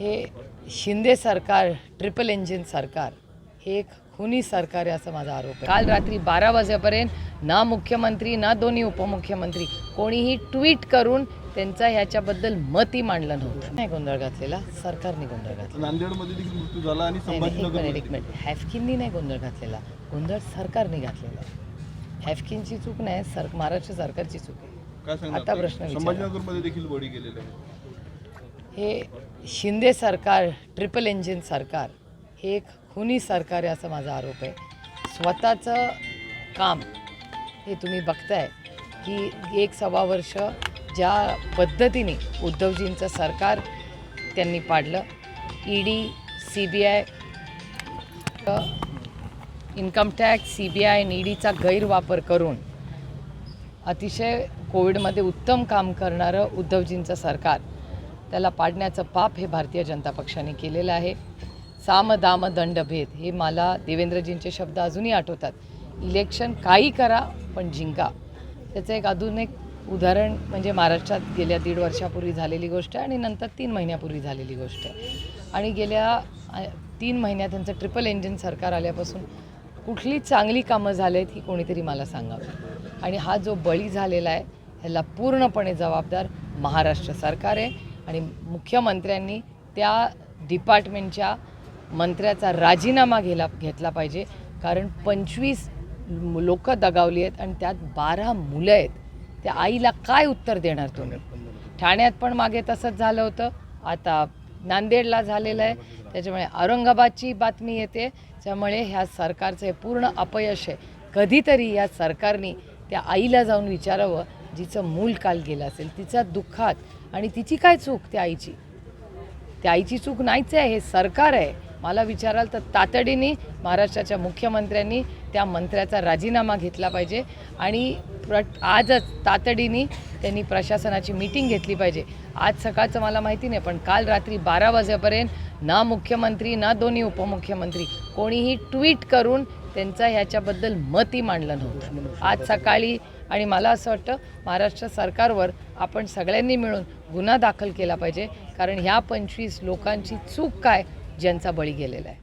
हे शिंदे सरकार triple engine सरकार हे एक खुनी सरकार आहे असा माझा आरोप आहे. काल रात्री बारा वाजेपर्यंत ना मुख्यमंत्री ना दोन्ही उपमुख्यमंत्री कोणीही ट्विट करून त्यांचा ह्याच्याबद्दल मतही मांडलं नव्हतं. नाही गोंधळ घातलेला सरकारने गोंधळ घातला नांदेडमध्ये देखील मृत्यू झाला आणि नाही, नाही, एक मिनिट संभाजीनगर एक मिनिट. हॅफकिननी नाही गोंधळ घातलेला. गोंधळ सरकारने घातलेला. हॅफकिनची चूक नाही सर महाराष्ट्र सरकारची चूक आहे. आता प्रश्न. संभाजीनगरमध्ये देखील बळी गेलेले आहे हे शिंदे सरकार ट्रिपल इंजिन सरकार हे एक खुनी सरकार आहे असा माझा आरोप आहे. स्वतःचं काम हे तुम्ही बघताय की एक सव्वा वर्ष ज्या पद्धतीने उद्धवजींचं सरकार त्यांनी पाडलं E ED C B I income tax C B I आणि ईडीचा गैरवापर करून अतिशय कोविडमध्ये उत्तम काम करणारं उद्धवजींचं सरकार. त्याला पाडण्याचं पाप हे भारतीय जनता पक्षाने केलेलं आहे. साम दाम दंड भेद हे मला देवेंद्रजींचे शब्द अजूनही आठवतात. इलेक्शन काही करा पण जिंका. त्याचं एक अजून एक उदाहरण म्हणजे महाराष्ट्रात गेल्या दीड वर्षापूर्वी झालेली गोष्ट आहे आणि नंतर तीन महिन्यापूर्वी झालेली गोष्ट आहे. आणि गेल्या तीन महिन्यात त्यांचं ट्रिपल इंजिन सरकार आल्यापासून कुठली चांगली कामं झालेत ही कोणीतरी मला सांगावं. आणि हा जो बळी झालेला आहे ह्याला पूर्णपणे जबाबदार महाराष्ट्र सरकार आहे. आणि मुख्यमंत्र्यांनी त्या डिपार्टमेंटच्या मंत्र्याचा राजीनामा घेला घेतला पाहिजे. कारण पंचवीस लोक दगावली आहेत आणि त्यात बारा मुलं आहेत. त्या आईला काय उत्तर देणार तुम्ही? ठाण्यात पण मागे तसंच झालं होतं. आता नांदेडला झालेलं आहे. त्याच्यामुळे औरंगाबादची बातमी येते. त्यामुळे ह्या सरकारचं हे पूर्ण अपयश आहे. कधीतरी या सरकारने त्या आईला जाऊन विचारावं. जिचं मूल काल गेलं असेल तिचा दुःखात आणि तिची काय चूक त्या आईची? त्या आईची चूक नाहीच आहे हे सरकार आहे. मला विचाराल तर तातडीने महाराष्ट्राच्या मुख्यमंत्र्यांनी त्या मंत्र्याचा राजीनामा घेतला पाहिजे आणि प्र आजच तातडीने त्यांनी प्रशासनाची मीटिंग घेतली पाहिजे. आज सकाळचं मला माहिती नाही पण काल रात्री बारा वाजेपर्यंत ना मुख्यमंत्री ना दोन्ही उपमुख्यमंत्री कोणीही ट्विट करून त्यांचा ह्याच्याबद्दल मतही मांडलं नव्हतं. आज सकाळी आणि मला असं वाटतं महाराष्ट्र सरकारवर आपण सगळ्यांनी मिळून गुन्हा दाखल केला पाहिजे कारण ह्या पंचवीस लोकांची चूक काय ज्यांचा बळी गेलेला आहे.